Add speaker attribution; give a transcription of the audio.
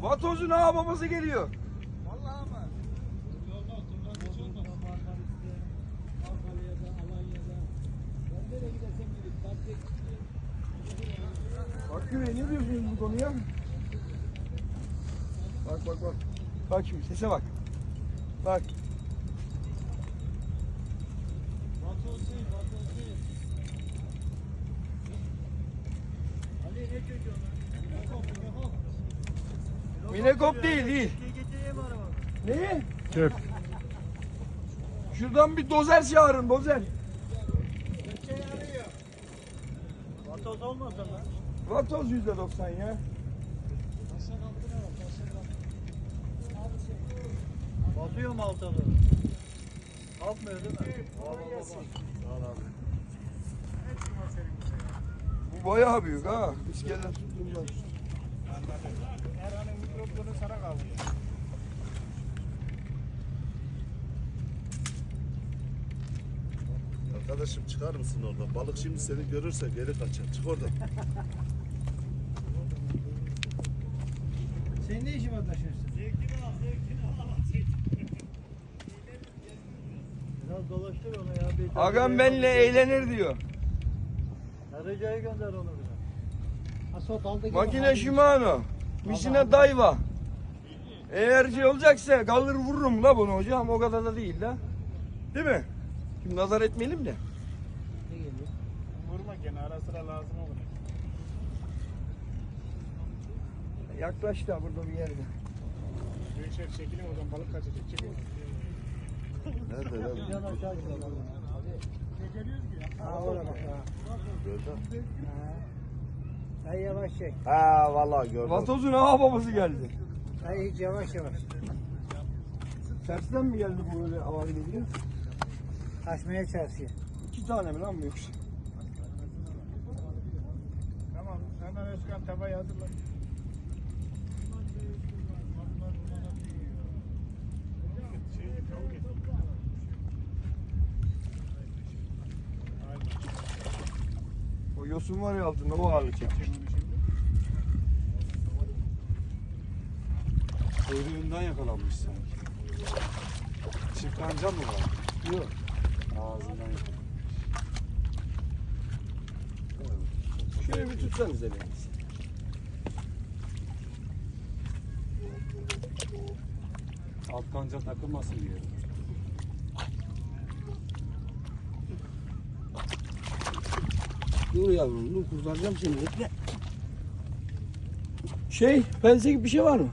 Speaker 1: Vatoz'un ağa babası geliyor.
Speaker 2: Vallahi ama.
Speaker 1: Bak Güvey ne diyorsunuz bu konuya? Bak bak bak. Bak şimdi sese bak. Bak. Minekop değil değil. Ne?
Speaker 3: Çöp.
Speaker 1: Şuradan bir dozer çağırın dozer.
Speaker 2: Vatoz olmasa lan.
Speaker 1: Vatoz yüzde doksan ya.
Speaker 2: Batıyor mu alta doğru? Kalkmıyor değil mi?
Speaker 1: Bu bayağı büyük ha. İskele tuttuğumdan.
Speaker 2: Mikrofonu sana kaldı.
Speaker 4: Arkadaşım çıkar mısın oradan? Balık şimdi seni görürse geri kaçar. Çık oradan.
Speaker 2: Senin ne işin var taşıyorsun? Zevkini al, zevkini al. Biraz dolaştır onu ya. Bir
Speaker 1: Agam benle eğlenir diyor.
Speaker 2: Arıcıya gönder onu biraz. Asot aldı
Speaker 1: Makine Shimano. Misine Daiwa. Eğer şey olacaksa kalır vururum la bunu hocam. O kadar da değil la. Değil mi? Şimdi nazar etmeyelim de.
Speaker 2: Vurma gene ara sıra lazım olur.
Speaker 1: Yaklaş da burada bir yerde.
Speaker 2: Büyükşehir çekilin oradan balık kaçacak. Çekilin.
Speaker 4: Nerede lan?
Speaker 2: Yan aşağı çıkalım. Beceriyoruz ki ya. Ha oraya bak ha.
Speaker 4: Gördün.
Speaker 2: Ay yavaş çek.
Speaker 4: Ha vallahi gördüm.
Speaker 1: Vatoz'un ağa babası geldi.
Speaker 2: Ay hiç yavaş yavaş.
Speaker 1: Tersten mi geldi bu öyle hava geliyor?
Speaker 2: Açmaya çalışıyor.
Speaker 1: İki tane mi lan bu yoksa?
Speaker 2: Tamam. Hemen Özkan tabayı hazırla.
Speaker 1: Yosun var ya altında o ağırlık çekiyor.
Speaker 3: Kuyruğundan yakalanmış sanki. Çift kanca mı var?
Speaker 1: Yok.
Speaker 3: Ağzından yakalanmış.
Speaker 1: Şöyle bir tutsanız elinizi.
Speaker 3: Alt kanca takılmasın diye.
Speaker 1: Dur yavrum dur kurtaracağım seni bekle. Şey pense gibi bir şey var mı?